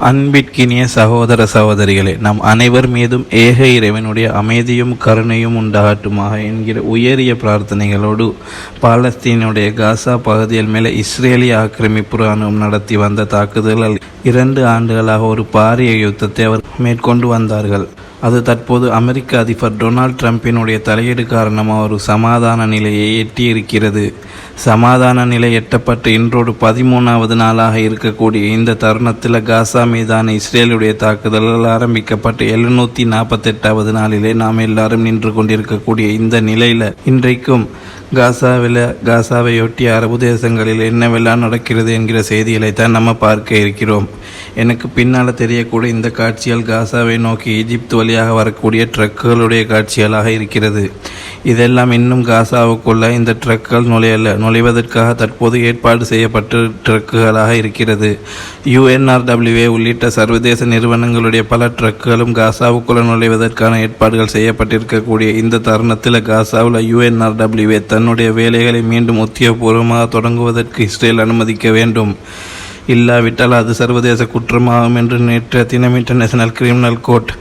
அன்பிற்கினிய சகோதர சகோதரிகளே நம் அனைவர் மீதும் ஏக இறைவனுடைய அமைதியும் கருணையும் உண்டாகட்டுமாக என்கிற உயரிய பிரார்த்தனைகளோடு பாலஸ்தீனுடைய காசா பகுதியில் மேலே இஸ்ரேலிய ஆக்கிரமிப்பு ராணுவம் நடத்தி வந்த தாக்குதல்கள் இரண்டு ஆண்டுகளாக ஒரு பாரிய யுத்தத்தை அவர் மேற்கொண்டு வந்தார்கள். அது தற்போது அமெரிக்க அதிபர் டொனால்ட் ட்ரம்பினுடைய தலையீடு காரணமாக ஒரு சமாதான நிலையை எட்டியிருக்கிறது. சமாதான நிலை எட்டப்பட்டு இன்றோடு பதிமூணாவது நாளாக இருக்கக்கூடிய இந்த தருணத்தில் காசா மீதான இஸ்ரேலுடைய தாக்குதல்கள் ஆரம்பிக்கப்பட்டு எழுநூற்றி நாற்பத்தெட்டாவது நாளிலே நாம் எல்லாரும் நின்று கொண்டிருக்கக்கூடிய இந்த நிலையில் இன்றைக்கும் காசாவில் காசாவையொட்டிய அரபு தேசங்களில் என்னவெல்லாம் நடக்கிறது என்கிற செய்திகளை தான் நம்ம பார்க்க இருக்கிறோம். எனக்கு பின்னால் தெரியக்கூடிய இந்த காட்சியால் காசாவை நோக்கி ஈஜிப்த் வழியாக வரக்கூடிய ட்ரக்குகளுடைய காட்சிகளாக இருக்கிறது. இதெல்லாம் இன்னும் காசாவுக்குள்ள இந்த ட்ரக்குகள் நுழையல நுழைவதற்காக தற்போது ஏற்பாடு செய்யப்பட்ட ட்ரக்குகளாக இருக்கிறது. யுஎன்ஆர்டபிள்யூஏ உள்ளிட்ட சர்வதேச நிறுவனங்களுடைய பல ட்ரக்குகளும் காசாவுக்குள்ள நுழைவதற்கான ஏற்பாடுகள் செய்யப்பட்டிருக்கக்கூடிய இந்த தருணத்தில் காசாவில் யுஎன்ஆர்டபிள்யூஏ தன்னுடைய வேலைகளை மீண்டும் உத்தியோகபூர்வமாக தொடங்குவதற்கு இஸ்ரேல் அனுமதிக்க வேண்டும். இல்லாவிட்டால் அது சர்வதேச குற்றமாகும் என்று நேற்று தினம் international criminal court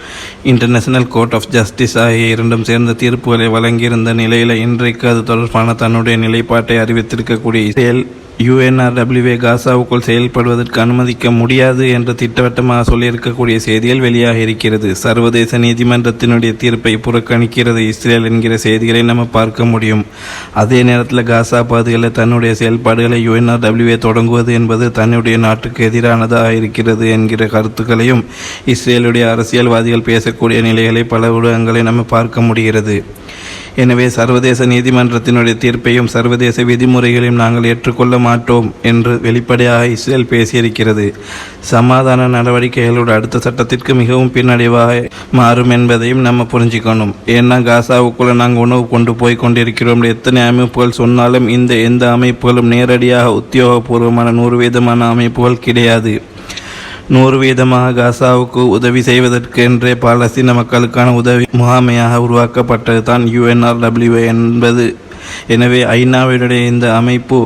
international court of justice ஆகிய இரண்டும் சேர்ந்த தீர்ப்புகளை வழங்கியிருந்த நிலையில் இன்றைக்கு அது தொடர்பான தன்னுடைய நிலைப்பாட்டை அறிவித்திருக்கக்கூடிய இஸ்ரேல் யுஎன்ஆர்டபிள்யூஏ காசாவுக்குள் செயல்படுவதற்கு அனுமதிக்க முடியாது என்று திட்டவட்டமாக சொல்லியிருக்கக்கூடிய செய்திகள் வெளியாக இருக்கிறது. சர்வதேச நீதிமன்றத்தினுடைய தீர்ப்பை புறக்கணிக்கிறது இஸ்ரேல் என்கிற செய்திகளை நம்ம பார்க்க முடியும். அதே நேரத்தில் காசா பகுதிகளில் தன்னுடைய செயல்பாடுகளை யுஎன்ஆர்டபிள்யூஏ தொடங்குவது என்பது தன்னுடைய நாட்டுக்கு எதிரானதாக இருக்கிறது என்கிற கருத்துக்களையும் இஸ்ரேலுடைய அரசியல்வாதிகள் பேசக்கூடிய நிலைகளை பல ஊடகங்களை நம்ம பார்க்க முடிகிறது. எனவே சர்வதேச நீதிமன்றத்தினுடைய தீர்ப்பையும் சர்வதேச விதிமுறைகளையும் நாங்கள் ஏற்றுக்கொள்ள மாட்டோம் என்று வெளிப்படையாக இஸ்ரேல் பேசியிருக்கிறது. சமாதான நடவடிக்கைகளோட அடுத்த சட்டத்திற்கு மிகவும் பின்னடைவாக மாறும் என்பதையும் நம்ம புரிஞ்சுக்கணும். ஏன்னா காசாவுக்குள்ள நாங்கள் உணவு கொண்டு போய் கொண்டிருக்கிறோம். எத்தனை அமைப்புகள் சொன்னாலும் இந்த எந்த அமைப்புகளும் நேரடியாக உத்தியோகபூர்வமான நூறு வீதமான அமைப்புகள் கிடையாது. நூறு வீதமாக காசாவுக்கு உதவி செய்வதற்கென்றே பாலஸ்தீன மக்களுக்கான உதவி முகாமையாக உருவாக்கப்பட்டது தான் யுஎன்ஆர்டபிள்யூஏ என்பது. எனவே ஐநாவினுடைய இந்த அமைப்பு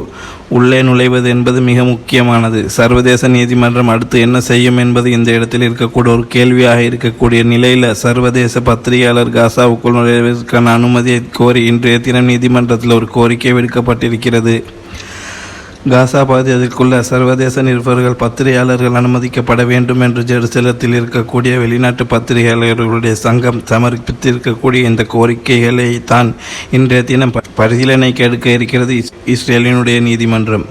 உள்ளே நுழைவது என்பது மிக முக்கியமானது. சர்வதேச நீதிமன்றம் அடுத்து என்ன செய்யும் என்பது இந்த இடத்தில் இருக்கக்கூடிய ஒரு கேள்வியாக இருக்கக்கூடிய நிலையில் சர்வதேச பத்திரிகையாளர் காசாவுக்குள் நுழைவதற்கான அனுமதியை கோரி இன்றைய தினம் நீதிமன்றத்தில் ஒரு கோரிக்கை விடுக்கப்பட்டிருக்கிறது. காசா பகுதிக்குள்ள சர்வதேச நிருபர்கள் பத்திரிகையாளர்கள் அனுமதிக்கப்பட வேண்டும் என்று ஜெருசலத்தில் இருக்கக்கூடிய வெளிநாட்டு பத்திரிகையாளர்களுடைய சங்கம் சமர்ப்பித்திருக்கக்கூடிய இந்த கோரிக்கைகளை தான் இன்றைய தினம் பரிசீலனைக்கு எடுக்க இருக்கிறது இஸ்- இஸ்ரேலினுடைய நீதிமன்றம்.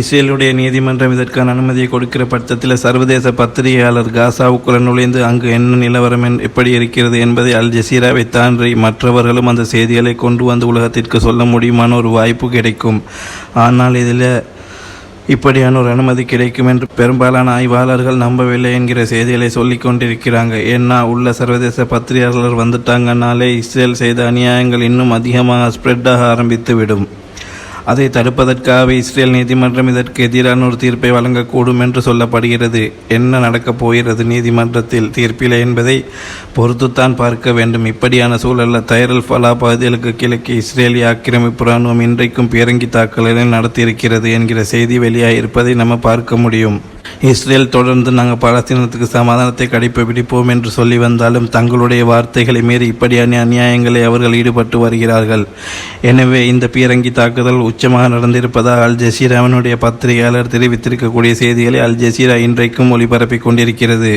இஸ்ரேலுடைய நீதிமன்றம் இதற்கான அனுமதியை கொடுக்கிற பட்சத்தில் சர்வதேச பத்திரிகையாளர் காசாவுக்குள்ள நுழைந்து அங்கு என்ன நிலவரம் எப்படி இருக்கிறது என்பதை அல் ஜசீராவை தாண்டி மற்றவர்களும் அந்த செய்திகளை கொண்டு வந்து உலகத்திற்கு சொல்ல முடியுமான ஒரு வாய்ப்பு கிடைக்கும். ஆனால் இதில் இப்படியான ஒரு அனுமதி கிடைக்கும் என்று பெரும்பாலான ஆய்வாளர்கள் நம்பவில்லை என்கிற செய்திகளை சொல்லி கொண்டிருக்கிறாங்க. ஏன்னா உள்ள சர்வதேச பத்திரிகையாளர் வந்துட்டாங்கனாலே இஸ்ரேல் செய்த அநியாயங்கள் இன்னும் அதிகமாக ஸ்ப்ரெட் ஆக ஆரம்பித்து விடும் அதை தடுப்பதற்காக இஸ்ரேல் நீதிமன்றம் இதற்கு எதிரான ஒரு தீர்ப்பை வழங்கக்கூடும் என்று சொல்லப்படுகிறது. என்ன நடக்கப் போகிறது நீதிமன்றத்தில் தீர்ப்பில் என்பதை பொறுத்துத்தான் பார்க்க வேண்டும். இப்படியான சூழலில் தைரல் ஃபலா பகுதிகளுக்கு கிழக்கு இஸ்ரேலிய ஆக்கிரமிப்பு இராணுவம் இன்றைக்கும் பேரங்கி தாக்குதலை நடத்தியிருக்கிறது என்கிற செய்தி வெளியாகியிருப்பதை நம்ம பார்க்க முடியும். இஸ்ரேல் தொடர்ந்து நாங்கள் பாலஸ்தீனத்துக்கு சமாதானத்தை கடைப்பிடிப்போம் என்று சொல்லி வந்தாலும் தங்களுடைய வார்த்தைகளை மீறி இப்படியான அநியாயங்களை அவர்கள் ஈடுபட்டு வருகிறார்கள். எனவே இந்த பீரங்கி தாக்குதல் உச்சமாக நடந்திருப்பதாக அல் ஜசீராவினுடைய பத்திரிகையாளர் தெரிவித்திருக்கக்கூடிய செய்திகளை அல் ஜசீரா இன்றைக்கும் ஒளிபரப்பிக் கொண்டிருக்கிறது.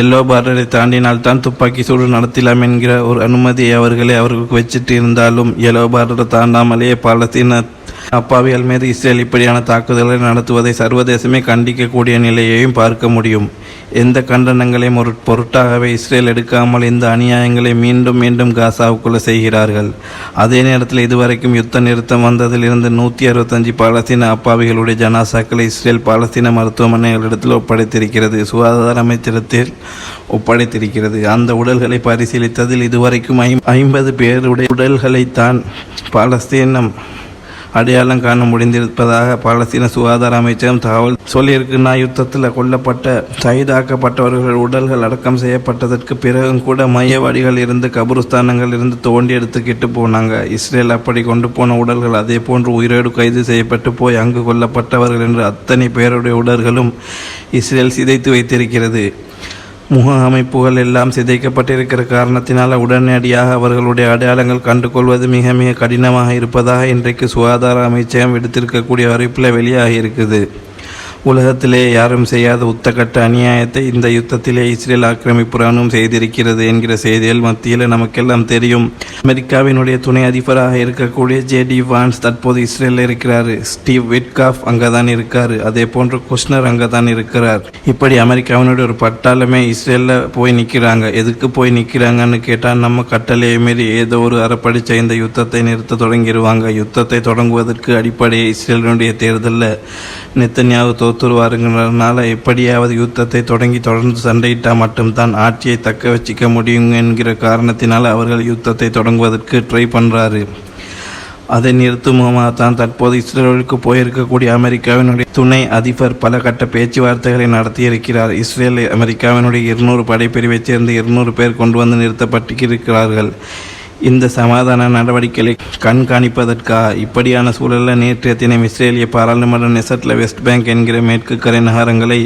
எல்லோ பார்டரை தாண்டினால் தான் துப்பாக்கி சூடு நடத்தலாம் என்கிற ஒரு அனுமதியை அவர்களே அவர்களுக்கு வச்சிட்டு இருந்தாலும் எல்லோ பார்டரை தாண்டாமலேயே பாலஸ்தீன அப்பாவிகள் மீது இஸ்ரேல் இப்படியான தாக்குதலை நடத்துவதை சர்வதேசமே கண்டிக்கக்கூடிய நிலையையும் பார்க்க முடியும். எந்த கண்டனங்களையும் ஒரு பொருட்டாகவே இஸ்ரேல் எடுக்காமல் இந்த அநியாயங்களை மீண்டும் மீண்டும் காசாவுக்குள்ள செய்கிறார்கள். அதே நேரத்தில் இதுவரைக்கும் யுத்த நிறுத்தம் வந்ததிலிருந்து நூற்றி அறுபத்தஞ்சு பாலஸ்தீன அப்பாவிகளுடைய ஜனாசாக்களை இஸ்ரேல் பாலஸ்தீன மருத்துவமனைகளிடத்தில் ஒப்படைத்திருக்கிறது. சுகாதார அமைச்சரத்தில் ஒப்படைத்திருக்கிறது. அந்த உடல்களை பரிசீலித்ததில் இதுவரைக்கும் ஐம்பது பேருடைய உடல்களைத்தான் பாலஸ்தீனம் அடையாளம் காண முடிந்திருப்பதாக பாலஸ்தீன சுகாதார அமைச்சகம் தகவல் சொல்லியிருக்குன்னா யுத்தத்தில் கொல்லப்பட்ட கைதாக்கப்பட்டவர்கள் உடல்கள் அடக்கம் செய்யப்பட்டதற்கு பிறகும் கூட மையவாடிகள் இருந்து கபருஸ்தானங்கள் இருந்து தோண்டி எடுத்துக்கிட்டு போனாங்க. இஸ்ரேல் அப்படி கொண்டு போன உடல்கள் அதே போன்று உயிரோடு கைது செய்யப்பட்டு போய் அங்கு கொல்லப்பட்டவர்கள் என்று அத்தனை பேருடைய உடல்களும் இஸ்ரேல் சிதைத்து வைத்திருக்கிறது. முக அமைப்புகள் எல்லாம் சிதைக்கப்பட்டிருக்கிற காரணத்தினால் உடனடியாக அவர்களுடைய அடையாளங்கள் கண்டுகொள்வது மிக மிக கடினமாக இருப்பதாக இன்றைக்கு சுகாதார அமைச்சகம் விடுத்திருக்கக்கூடிய அறிவிப்பில் வெளியாகி இருக்குது உலகத்திலே யாரும் செய்யாத உத்தக்கட்ட அநியாயத்தை இந்த யுத்தத்திலே இஸ்ரேல் ஆக்கிரமிப்பு ராணுவம் செய்திருக்கிறது என்கிற செய்திகள் மத்தியில் நமக்கெல்லாம் தெரியும். அமெரிக்காவினுடைய துணை அதிபராக இருக்கக்கூடிய ஜேடி வான்ஸ் தற்போது இஸ்ரேலில் இருக்கிறார். ஸ்டீவ் விட்காஃப் அங்கே தான் இருக்கார். அதே போன்று குஷ்னர் அங்கே தான் இருக்கிறார். இப்படி அமெரிக்காவினுடைய ஒரு பட்டாளமே இஸ்ரேலில் போய் நிற்கிறாங்க எதுக்கு போய் நிற்கிறாங்கன்னு கேட்டால் நம்ம கட்டளையை மீறி ஏதோ ஒரு அறப்படிச்ச இந்த யுத்தத்தை நிறுத்த தொடங்கிடுவாங்க யுத்தத்தை தொடங்குவதற்கு அடிப்படையை இஸ்ரேலினுடைய தேர்தலில். நெத்தன்யாவு தோத்துருவாருங்கிறதுனால எப்படியாவது யுத்தத்தை தொடங்கி தொடர்ந்து சண்டையிட்டால் மட்டும்தான் ஆட்சியை தக்க வச்சிக்க முடியும் என்கிற காரணத்தினால் அவர்கள் யுத்தத்தை தொடங்குவதற்கு ட்ரை பண்ணுறாரு அதை நிறுத்துமா தான் தற்போது இஸ்ரேலுக்கு போயிருக்கக்கூடிய அமெரிக்காவினுடைய துணை அதிபர் பல கட்ட பேச்சுவார்த்தைகளை நடத்தியிருக்கிறார். இஸ்ரேல் அமெரிக்காவினுடைய இருநூறு படைப்பிரிவைச் சேர்ந்து இருநூறு பேர் கொண்டு வந்து நிறுத்தப்பட்டிருக்கிறார்கள். இந்த சமாதான நடவடிக்கைகளை கண்காணிப்பதற்காக இப்படியான சூழலில் நேற்றைய தினம் இஸ்ரேலிய பாராளுமன்ற நெசட்டில் வெஸ்ட் பேங்க் என்கிற மேற்கு கரை நகரங்களை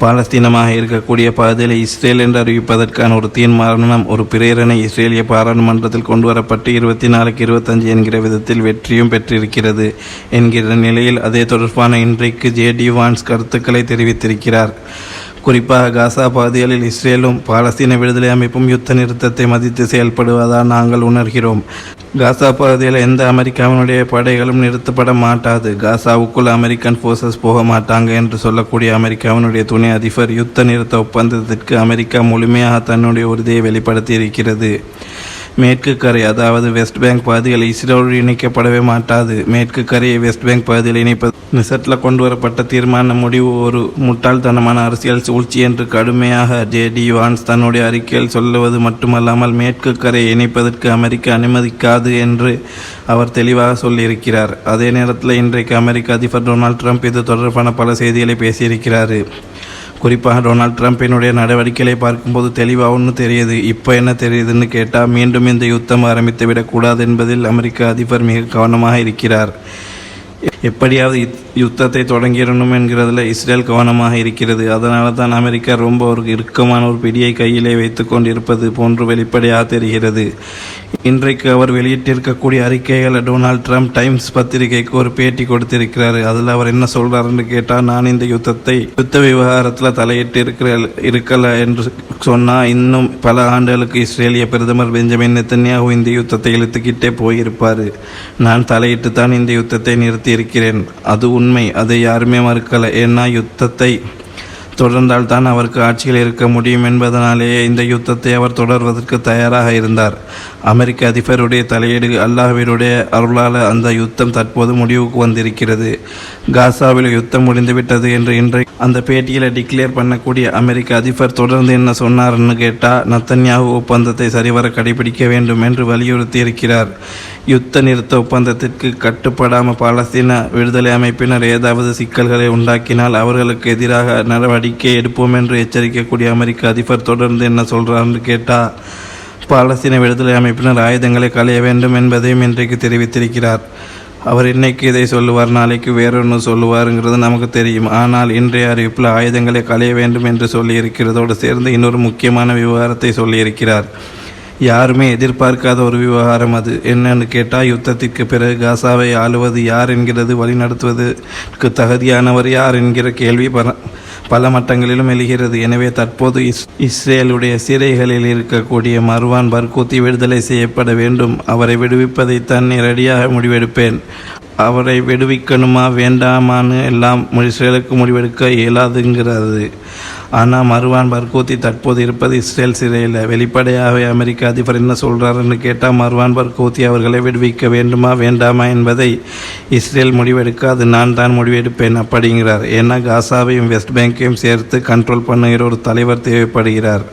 பாலஸ்தீனமாக இருக்கக்கூடிய பாதையில் இஸ்ரேல் என்று அறிவிப்பதற்கான ஒரு தீர்மானம் ஒரு பிரேரணை இஸ்ரேலிய பாராளுமன்றத்தில் கொண்டு வரப்பட்டு இருபத்தி நாலுக்கு இருபத்தஞ்சு என்கிற விதத்தில் வெற்றியும் பெற்றிருக்கிறது என்கிற நிலையில் அதே தொடர்பான இன்றைக்கு ஜேடி வான்ஸ் கருத்துக்களை தெரிவித்திருக்கிறார். குறிப்பாக காசா பகுதிகளில் இஸ்ரேலும் பாலஸ்தீன விடுதலை அமைப்பும் யுத்த நிறுத்தத்தை மதித்து செயல்படுவதாக நாங்கள் உணர்கிறோம். காசா பகுதியில் எந்த அமெரிக்காவினுடைய படைகளும் நிறுத்தப்பட மாட்டாது. காசாவுக்குள் அமெரிக்கன் ஃபோர்ஸஸ் போக மாட்டாங்க என்று சொல்லக்கூடிய அமெரிக்காவினுடைய துணை அதிபர் யுத்த நிறுத்த ஒப்பந்தத்திற்கு அமெரிக்கா முழுமையாக தன்னுடைய உறுதியை வெளிப்படுத்தி இருக்கிறது மேற்கு கரை அதாவது வெஸ்ட் பேங்க் பகுதிகள் இஸ்ரோடு இணைக்கப்படவே மாட்டாது. மேற்கு கரையை வெஸ்ட் பேங்க் பகுதியில் இணைப்பது நிசட்டில் கொண்டு வரப்பட்ட தீர்மான முடிவு ஒரு முட்டாள்தனமான அரசியல் சூழ்ச்சி என்று கடுமையாக ஜேடி வான்ஸ் தன்னுடைய அறிக்கையில் சொல்லுவது மட்டுமல்லாமல் மேற்கு கரையை இணைப்பதற்கு அமெரிக்கா அனுமதிக்காது என்று அவர் தெளிவாக சொல்லியிருக்கிறார். அதே நேரத்தில் இன்றைக்கு அமெரிக்க அதிபர் டொனால்ட் ட்ரம்ப் இது தொடர்பான பல செய்திகளை பேசியிருக்கிறார். குறிப்பாக டொனால்ட் ட்ரம்ப்பினுடைய நடவடிக்கைகளை பார்க்கும்போது தெளிவாக ஒன்று தெரியுது. இப்போ என்ன தெரியுதுன்னு கேட்டால் மீண்டும் இந்த யுத்தம் ஆரம்பித்து விடக்கூடாது என்பதில் அமெரிக்க அதிபர் மிக கவனமாக இருக்கிறார். எப்படியாவது யுத்தத்தை தொடங்கிடணும் என்கிறதுல இஸ்ரேல் கவனமாக இருக்கிறது. அதனால தான் அமெரிக்கா ரொம்ப ஒரு இறுக்கமான ஒரு பிடியை கையிலே வைத்து கொண்டிருப்பது போன்று வெளிப்படையாக தெரிகிறது. இன்றைக்கு அவர் வெளியிட்டிருக்கக்கூடிய அறிக்கைகளை டொனால்ட் ட்ரம்ப் டைம்ஸ் பத்திரிகைக்கு ஒரு பேட்டி கொடுத்திருக்கிறார். அதில் அவர் என்ன சொல்றாருன்னு கேட்டால் நான் இந்த யுத்தத்தை யுத்த விவகாரத்தில் தலையிட்டு இருக்கிற இருக்கல என்று சொன்னால் இன்னும் பல ஆண்டுகளுக்கு இஸ்ரேலிய பிரதமர் பெஞ்சமின் நெத்தன்யாகு இந்த யுத்தத்தை இழுத்துக்கிட்டே போயிருப்பார். நான் தலையிட்டு தான் இந்த யுத்தத்தை நிறுத்தி இருக்கிறேன். அது உண்மை. அதை யாருமே மறுக்கலை. ஏன்னா யுத்தத்தை தொடர்ந்தால் தான் அவருக்கு ஆட்சியில் இருக்க முடியும் என்பதனாலேயே இந்த யுத்தத்தை அவர் தொடர்வதற்கு தயாராக இருந்தார். அமெரிக்க அதிபருடைய தலையீடு அல்லாஹ்வினுடைய அருளால் அந்த யுத்தம் தற்போது முடிவுக்கு வந்திருக்கிறது. காசாவில் யுத்தம் முடிந்துவிட்டது என்று இன்றைக்கு அந்த பேட்டியில் டிக்ளேர் பண்ணக்கூடிய அமெரிக்க அதிபர் தொடர்ந்து என்ன சொன்னார்னு கேட்டால் நத்தன்யாகு ஒப்பந்தத்தை சரிவர கடைபிடிக்க வேண்டும் என்று வலியுறுத்தி இருக்கிறார் யுத்த நிறுத்த ஒப்பந்தத்திற்கு கட்டுப்படாமல் பாலஸ்தீன விடுதலை அமைப்பினர் ஏதாவது சிக்கல்களை உண்டாக்கினால் அவர்களுக்கு எதிராக நடவடிக்கை எடுப்போம் என்று எச்சரிக்கக்கூடிய அமெரிக்க அதிபர் தொடர்ந்து என்ன சொல்கிறார்னு கேட்டால் பாலஸ்தீன விடுதலை அமைப்பினர் ஆயுதங்களை களைய வேண்டும் என்பதையும் இன்றைக்கு தெரிவித்திருக்கிறார். அவர் இன்னைக்கு இதை சொல்லுவார் நாளைக்கு வேறொன்று சொல்லுவாருங்கிறது நமக்கு தெரியும். ஆனால் இன்றைய அறிவிப்பில் ஆயுதங்களை களைய வேண்டும் என்று சொல்லியிருக்கிறதோடு சேர்ந்து இன்னொரு முக்கியமான விவகாரத்தை சொல்லியிருக்கிறார். யாருமே எதிர்பார்க்காத ஒரு விவகாரம் அது. என்னன்னு கேட்டால் யுத்தத்திற்கு பிறகு காசாவை ஆளுவது யார் என்கிறது வழிநடத்துவதற்கு தகுதியானவர் யார் என்கிற கேள்வி பல பல மட்டங்களிலும் எழுகிறது. எனவே தற்போது இஸ் இஸ்ரேலுடைய சிறைகளில் இருக்கக்கூடிய மர்வான் பர்கூத்தி விடுதலை செய்யப்பட வேண்டும். அவரை விடுவிப்பதைத்தான் நேரடியாக முடிவெடுப்பேன். அவரை விடுவிக்கணுமா வேண்டாமான்னு எல்லாம் இஸ்ரேலுக்கு முடிவெடுக்க இயலாதுங்கிறது. ஆனால் மருவான் பர்கூத்தி தற்போது இருப்பது இஸ்ரேல் சிறையில். வெளிப்படையாகவே அமெரிக்க அதிபர் என்ன சொல்கிறாருன்னு கேட்டால் மறுவான் பர்கூத்தி அவர்களை விடுவிக்க வேண்டுமா வேண்டாமா என்பதை இஸ்ரேல் முடிவெடுக்காது நான் தான் முடிவெடுப்பேன் அப்படிங்கிறார். ஏன்னா காசாவையும் வெஸ்ட் பேங்கையும் சேர்த்து கண்ட்ரோல் பண்ணுகிற ஒரு தலைவர் தேவைப்படுகிறார்.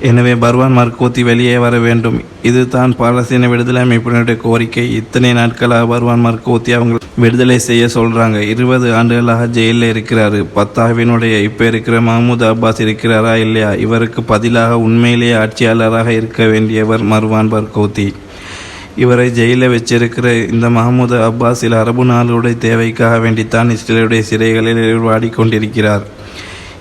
எனவே பர்வான் மர்கோத்தி வெளியே வர வேண்டும். இது தான் பாலஸ்தீன விடுதலை அமைப்பினுடைய கோரிக்கை. இத்தனை நாட்களாக பர்வான் மர்கோத்தி அவங்க விடுதலை செய்ய சொல்கிறாங்க இருபது ஆண்டுகளாக ஜெயிலில் இருக்கிறார். பத்தாவினுடைய இப்போ இருக்கிற மஹமூத் அப்பாஸ் இருக்கிறாரா இல்லையா? இவருக்கு பதிலாக உண்மையிலேயே ஆட்சியாளராக இருக்க வேண்டியவர் மர்வான் பர்கோத்தி இவரை ஜெயிலில் வச்சிருக்கிற இந்த மஹமூது அப்பாஸ் சில அரபு நாளுடைய தேவைக்காக வேண்டித்தான் இஸ்ரேலுடைய சிறைகளில் வாடிக்கொண்டிருக்கிறார்.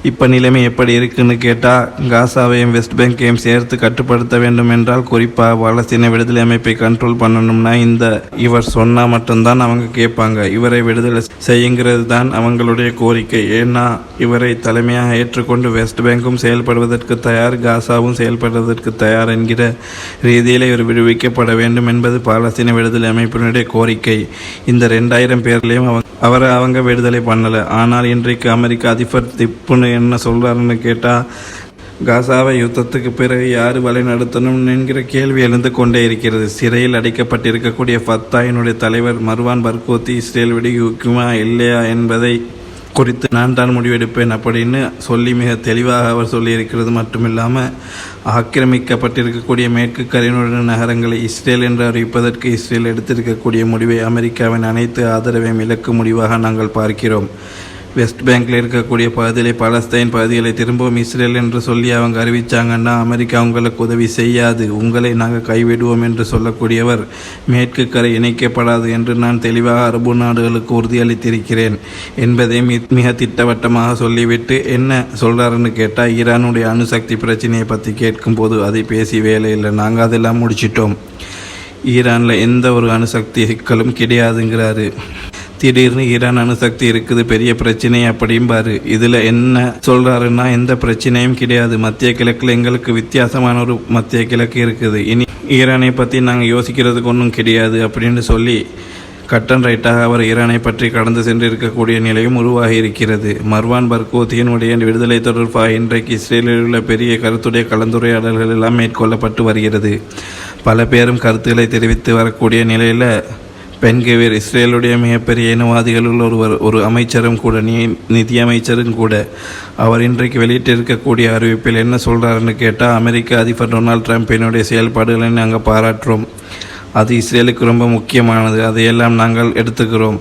இப்போ நிலைமை எப்படி இருக்குன்னு கேட்டால் காசாவையும் வெஸ்ட் பேங்கையும் சேர்த்து கட்டுப்படுத்த வேண்டும் என்றால் குறிப்பாக பாலஸ்தீன விடுதலை அமைப்பை கண்ட்ரோல் பண்ணணும்னா இந்த இவர் சொன்னால் மட்டும்தான் அவங்க கேட்பாங்க. இவரை விடுதலை செய்யுங்கிறது தான் அவங்களுடைய கோரிக்கை. ஏன்னா இவரை தலைமையாக ஏற்றுக்கொண்டு வெஸ்ட் பேங்கும் செயல்படுவதற்கு தயார் காசாவும் செயல்படுவதற்கு தயார் என்கிற ரீதியில் இவர் விடுவிக்கப்பட வேண்டும் என்பது பாலஸ்தீன விடுதலை அமைப்பினுடைய கோரிக்கை. இந்த ரெண்டாயிரம் பேர்லேயும் அவங்க அவரை அவங்க விடுதலை பண்ணலை. ஆனால் இன்றைக்கு அமெரிக்க அதிபர் திப்புன்னு என்ன சொல்கிறாருன்னு கேட்டால் காசாவை யுத்தத்துக்கு பிறகு யார் வழி நடத்தணும் என்கிற கேள்வி எழுந்து கொண்டே இருக்கிறது. சிறையில் அடைக்கப்பட்டிருக்கக்கூடிய ஃபத்தாயினுடைய தலைவர் மர்வான் பர்கோத்தி இஸ்ரேல் விடுவிக்குமா இல்லையா என்பதை குறித்து நான் தான் முடிவெடுப்பேன் அப்படின்னு சொல்லி மிக தெளிவாக அவர் சொல்லியிருக்கிறது மட்டுமில்லாமல் ஆக்கிரமிக்கப்பட்டிருக்கக்கூடிய மேற்கு கரையினுடைய நகரங்களை இஸ்ரேல் என்று அறிவிப்பதற்கு இஸ்ரேல் எடுத்திருக்கக்கூடிய முடிவை அமெரிக்காவின் அனைத்து ஆதரவையும் இலக்கு முடிவாக நாங்கள் பார்க்கிறோம். வெஸ்ட் பேங்க்கில் இருக்கக்கூடிய பகுதியிலே பாலஸ்தீன் பகுதிகளை திரும்பவும் இஸ்ரேல் என்று சொல்லி அவங்க அறிவித்தாங்கன்னா அமெரிக்கா உங்களுக்கு உதவி செய்யாது. உங்களை நாங்கள் கைவிடுவோம் என்று சொல்லக்கூடியவர் மேற்கு கரை இணைக்கப்படாது என்று நான் தெளிவாக அரபு நாடுகளுக்கு உறுதியளித்திருக்கிறேன் என்பதை மிக திட்டவட்டமாக சொல்லிவிட்டு என்ன சொல்கிறாருன்னு கேட்டால் ஈரானுடைய அணுசக்தி பிரச்சனையை பற்றி கேட்கும்போது அதை பேசி வேலை இல்லை. நாங்கள் அதெல்லாம் முடிச்சிட்டோம். ஈரானில் எந்த ஒரு அணுசக்தி சிக்கலும் கிடையாதுங்கிறாரு. திடீர்னு ஈரான் அணுசக்தி இருக்குது பெரிய பிரச்சனை அப்படிம்பாரு இதில் என்ன சொல்கிறாருன்னா எந்த பிரச்சனையும் கிடையாது. மத்திய கிழக்கில் எங்களுக்கு வித்தியாசமான ஒரு மத்திய கிழக்கு இருக்குது. இனி ஈரானை பற்றி நாங்கள் யோசிக்கிறதுக்கு ஒன்றும் கிடையாது அப்படின்னு சொல்லி கட்டன் ரைட்டாக அவர் ஈரானை பற்றி கடந்து சென்றிருக்கக்கூடிய நிலையும் உருவாகி இருக்கிறது. மர்வான் பர்கோத்தியனுடைய விடுதலை தொடர்பாக இன்றைக்கு இஸ்ரேலில் உள்ள பெரிய கருத்துடைய கலந்துரையாடல்கள் எல்லாம் மேற்கொள்ளப்பட்டு வருகிறது. பல பேரும் கருத்துக்களை தெரிவித்து வரக்கூடிய நிலையில் பென்கேவியர் இஸ்ரேலுடைய மிகப்பெரிய இனவாதிகளுள் ஒருவர் ஒரு அமைச்சரும் கூட நீ நிதியமைச்சரும் கூட அவர் இன்றைக்கு வெளியிட்டிருக்கக்கூடிய அறிவிப்பில் என்ன சொல்கிறாருன்னு கேட்டால் அமெரிக்க அதிபர் டொனால்ட் ட்ரம்ப்பினுடைய செயல்பாடுகளை நாங்கள் பாராட்டுறோம். அது இஸ்ரேலுக்கு ரொம்ப முக்கியமானது. அதையெல்லாம் நாங்கள் எடுத்துக்கிறோம்.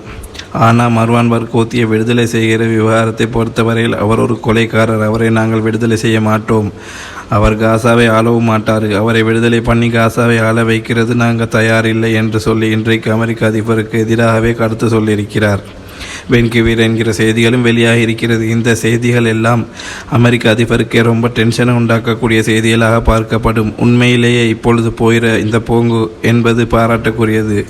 ஆனால் மர்வான் பர்கோத்தியை விடுதலை செய்கிற விவகாரத்தை பொறுத்தவரையில் அவர் ஒரு கொலைக்காரர் அவரை நாங்கள் விடுதலை செய்ய மாட்டோம். அவர் காசாவை ஆளவும் மாட்டார். அவரை விடுதலை பண்ணி காசாவை ஆள வைக்கிறது நாங்கள் தயாரில்லை என்று சொல்லி இன்றைக்கு அமெரிக்க அதிபருக்கு எதிராகவே கருத்து சொல்லியிருக்கிறார். பென்கிவீர் என்கிற செய்திகளும் வெளியாகி இருக்கிறது. இந்த செய்திகள் எல்லாம் அமெரிக்க அதிபருக்கே ரொம்ப டென்ஷனை உண்டாக்கக்கூடிய செய்திகளாக பார்க்கப்படும். உண்மையிலேயே இப்பொழுது போகிற இந்த போங்கு என்பது பாராட்டக்கூடியது.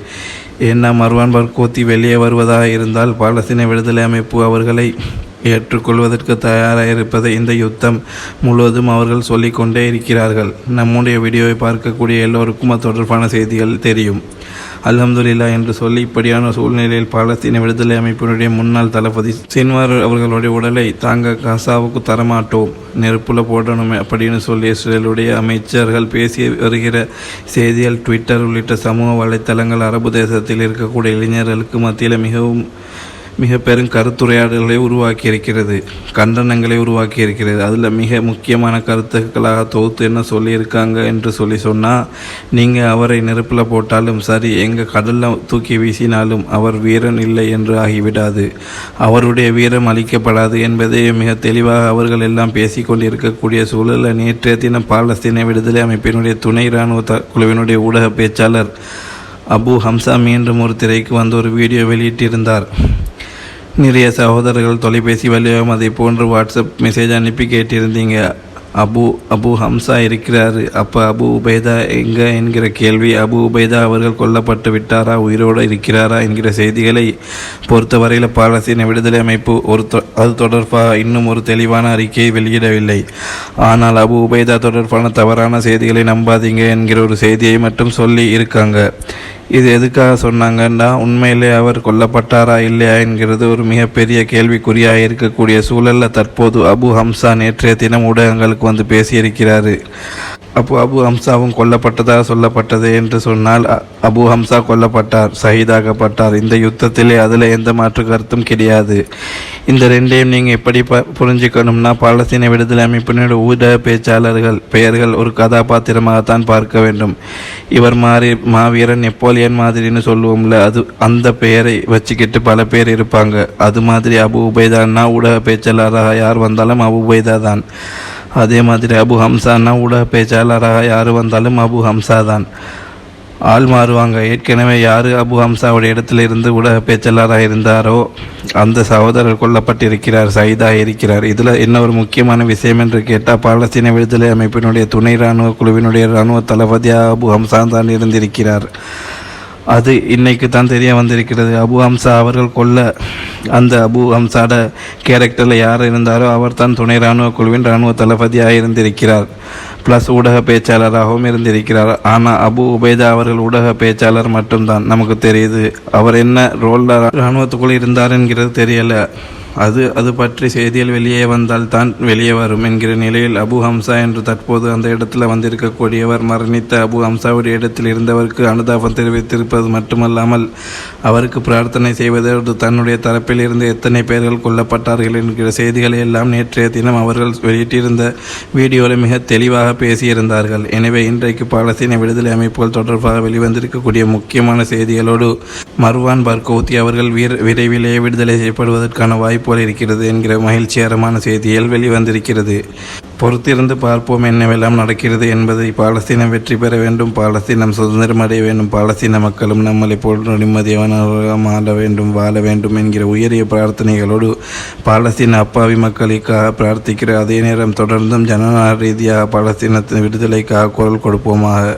ஏன்னா மர்வான் பர்கோத்தி வெளியே வருவதாக இருந்தால் பாலஸ்தீன விடுதலை அமைப்பு அவர்களை ஏற்றுக்கொள்வதற்கு தயாராக இருப்பதை இந்த யுத்தம் முழுவதும் அவர்கள் சொல்லிக்கொண்டே இருக்கிறார்கள். நம்முடைய வீடியோவை பார்க்கக்கூடிய எல்லோருக்கும் அது தொடர்பான செய்திகள் தெரியும். அல்ஹம்துலில்லா என்று சொல்லி இப்படியான சூழ்நிலையில் பாலஸ்தீன விடுதலை அமைப்பினுடைய முன்னாள் தளபதி சின்வார் அவர்களுடைய உடலை தாங்க காசாவுக்கு தரமாட்டோம். நெருப்புல போடணும் அப்படின்னு சொல்லி இஸ்ரேலுடைய அமைச்சர்கள் பேசி வருகிற செய்திகள் ட்விட்டர் உள்ளிட்ட சமூக வலைத்தளங்கள் அரபு தேசத்தில் இருக்கக்கூடிய இளைஞர்களுக்கு மத்தியில் மிகவும் மிக பெரும் கருத்துரையாடல்களை உருவாக்கி இருக்கிறது கண்டனங்களை உருவாக்கி இருக்கிறது அதில் மிக முக்கியமான கருத்துக்களாக தொகுத்து என்ன சொல்லியிருக்காங்க என்று சொல்லி சொன்னால் நீங்கள் அவரை நெருப்பில் போட்டாலும் சரி எங்கள் கடலில் தூக்கி வீசினாலும் அவர் வீரன் இல்லை என்று ஆகிவிடாது. அவருடைய வீரம் அளிக்கப்படாது என்பதை மிக தெளிவாக அவர்கள் எல்லாம் பேசிக்கொண்டிருக்கக்கூடிய சூழலில் நேற்றைய தினம் பாலஸ்தீன விடுதலை அமைப்பினுடைய துணை இராணுவ குழுவினுடைய ஊடக பேச்சாளர் அபு ஹம்சா மீண்டும் ஒரு திரைக்கு வந்து ஒரு வீடியோ வெளியிட்டிருந்தார். நிறைய சகோதரர்கள் தொலைபேசி வழியாகவும் அதை போன்று வாட்ஸ்அப் மெசேஜ் அனுப்பி கேட்டிருந்தீங்க. அபு அபு ஹம்சா இருக்கிறாரு. அப்போ அபு உபைதா எங்க என்கிற கேள்வி. அபு உபைதா அவர்கள் கொல்லப்பட்டு விட்டாரா? உயிரோடு இருக்கிறாரா என்கிற செய்திகளை பொறுத்தவரையில் பாலஸ்தீன விடுதலை அமைப்பு ஒரு தொ- அது தொடர்பாக இன்னும் ஒரு தெளிவான அறிக்கையை வெளியிடவில்லை. ஆனால் அபு உபைதா தொடர்பான தவறான செய்திகளை நம்பாதீங்க என்கிற ஒரு செய்தியை மட்டும் சொல்லி இருக்காங்க. இது எதுக்காக சொன்னாங்கன்னா உண்மையிலே அவர் கொல்லப்பட்டாரா இல்லையா என்கிறது ஒரு மிகப்பெரிய கேள்விக்குறியாக இருக்கக்கூடிய சூழலில் தற்போது அபு ஹம்சா நேற்றைய தினம் ஊடகங்களுக்கு வந்து பேசியிருக்கிறாரு. அப்போ அபு ஹம்சாவும் கொல்லப்பட்டதாக சொல்லப்பட்டது என்று சொன்னால் அ- அபு ஹம்சா கொல்லப்பட்டார் சகிதாகப்பட்டார் இந்த யுத்தத்திலே அதில் எந்த மாற்று கருத்தும் கிடையாது. இந்த ரெண்டையும் நீங்கள் எப்படி ப புரிஞ்சுக்கணும்னா பாலஸ்தீன விடுதலை அமைப்பினுடைய ஊடக பேச்சாளர்கள் பெயர்கள் ஒரு கதாபாத்திரமாகத்தான் பார்க்க வேண்டும். இவர் மாறி மாவீரன் நெப்போலியன் மாதிரின்னு சொல்லுவோம்ல அது அந்த பெயரை வச்சுக்கிட்டு பல பேர் இருப்பாங்க. அது மாதிரி அபு உபைதான்னா ஊடக பேச்சாளராக யார் வந்தாலும் அபு உபைதா தான். அதே மாதிரி அபு ஹம்சான்னா ஊடக பேச்சாளராக யார் வந்தாலும் அபு ஹம்சா தான் ஆள் மாறுவாங்க. ஏற்கனவே யார் அபு ஹம்சாவுடைய இடத்துல இருந்து ஊடக பேச்சாளராக இருந்தாரோ அந்த சகோதரர் கொல்லப்பட்டிருக்கிறார் சைதாக இருக்கிறார். இதில் என்ன ஒரு முக்கியமான விஷயம் என்று கேட்டால் பாலஸ்தீன விடுதலை அமைப்பினுடைய துணை இராணுவ குழுவினுடைய இராணுவ தளபதியாக அபு ஹம்சா தான் இருந்திருக்கிறார். அது இன்னைக்கு தான் தெரிய வந்திருக்கிறது. அபு ஹம்சா அவர்கள் கொல்ல அந்த அபு ஹம்சாட கேரக்டரில் யார் இருந்தாரோ அவர் தான் துணை இராணுவ குழுவின் இராணுவ தளபதியாக இருந்திருக்கிறார் ப்ளஸ் ஊடக பேச்சாளராகவும் இருந்திருக்கிறார். ஆனால் அபு உபேதா அவர்கள் ஊடக பேச்சாளர் மட்டும்தான். நமக்கு தெரியுது அவர் என்ன ரோலில் இராணுவத்துக்குள் இருந்தார் என்கிறது தெரியலை. அது அது பற்றி செய்திகள் வெளியே வந்தால் தான் வெளியே வரும் என்கிற நிலையில் அபு ஹம்சா என்று தற்போது அந்த இடத்தில் வந்திருக்கக்கூடியவர் மரணித்த அபு ஹம்சாவுடைய இடத்தில் இருந்தவருக்கு அனுதாபம் தெரிவித்திருப்பது மட்டுமல்லாமல் அவருக்கு பிரார்த்தனை செய்வதோடு தன்னுடைய தரப்பில் இருந்து எத்தனை பேர்கள் கொல்லப்பட்டார்கள் என்கிற செய்திகளை எல்லாம் நேற்றைய தினம் அவர்கள் வெளியிட்டிருந்த வீடியோவில் மிக தெளிவாக பேசியிருந்தார்கள். எனவே இன்றைக்கு பாலஸ்தீன விடுதலை அமைப்புகள் தொடர்பாக வெளிவந்திருக்கக்கூடிய முக்கியமான செய்திகளோடு மர்வான் பர்கோத்தி அவர்கள் வீர விரைவிலேயே விடுதலை செய்யப்படுவதற்கான வாய்ப்பு போல இருக்கிறது என்கிற மகிழ்ச்சிகரமான செய்திகள் வெளிவந்திருக்கிறது. பொறுத்திருந்து பார்ப்போம் என்னவெல்லாம் நடக்கிறது என்பதை பாலஸ்தீனம் வெற்றி பெற வேண்டும் பாலஸ்தீனம் சுதந்திரம் அடைய வேண்டும் பாலஸ்தீன மக்களும் நம்மளை போல் நிம்மதியான ஆள வேண்டும் வாழ வேண்டும் என்கிற உயரிய பிரார்த்தனைகளோடு பாலஸ்தீன அப்பாவி மக்களுக்காக பிரார்த்திக்கிற அதே நேரம் தொடர்ந்தும் ஜனநாயக ரீதியாக பாலஸ்தீனத்தின் விடுதலைக்காக குரல் கொடுப்போமாக.